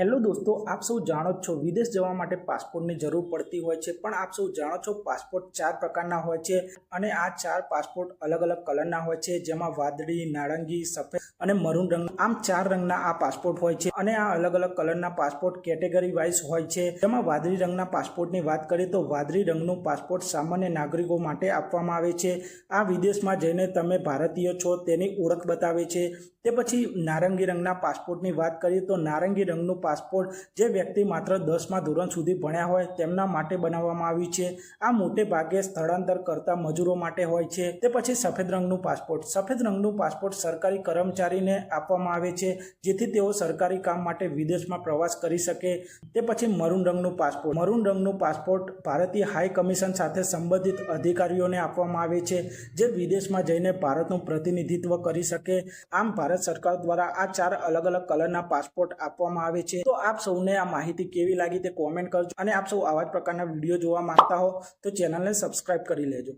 Hello દોસ્તો, આપ સૌ જાણો છો, વિદેશ જવા માટે પાસપોર્ટની જરૂર પડતી હોય છે, પણ આપ સૌ જાણો છો પાસપોર્ટ ચાર પ્રકારના હોય છે અને આ ચાર પાસપોર્ટ અલગ અલગ કલરના હોય છે, જેમાં વાદળી, નારંગી, સફેદ અને મરૂન રંગ આમ ચાર રંગના આ પાસપોર્ટ હોય છે અને આ અલગ અલગ કલરના પાસપોર્ટ કેટેગરી વાઇઝ હોય છે. જેમાં વાદળી રંગના પાસપોર્ટની વાત કરીએ તો વાદળી રંગનું પાસપોર્ટ સામાન્ય નાગરિકો માટે આપવામાં આવે છે. આ વિદેશમાં જઈને તમે ભારતીય છો તેની ઓળખ બતાવે છે. તે પછી નારંગી રંગના પાસપોર્ટની વાત કરીએ તો નારંગી રંગનું પાસપોર્ટ જે વ્યક્તિ માત્ર દસમા ધોરણ સુધી ભણ્યા હોય તેમના માટે બનાવવામાં આવી છે. આ મોટે ભાગે સ્થળાંતર કરતા મજૂરો માટે હોય છે. તે પછી સફેદ રંગનું પાસપોર્ટ. સફેદ રંગનું પાસપોર્ટ સરકારી કર્મચારીને આપવામાં આવે છે, જેથી તેઓ સરકારી કામ માટે વિદેશમાં પ્રવાસ કરી શકે. તે પછી મરૂન રંગનું પાસપોર્ટ. મરૂન રંગનું પાસપોર્ટ ભારતીય હાઈ કમિશન સાથે સંબંધિત અધિકારીઓને આપવામાં આવે છે, જે વિદેશમાં જઈને ભારતનું પ્રતિનિધિત્વ કરી શકે. આમ ભારત સરકાર દ્વારા આ ચાર અલગ અલગ કલરના પાસપોર્ટ આપવામાં આવે છે તો આપ સૌને આ માહિતી કેવી લાગી તે કોમેન્ટ કરજો અને આપ સૌ આવા જ પ્રકારના વીડિયો જોવા માંગતા હો તો ચેનલને સબસ્ક્રાઈબ કરી લેજો.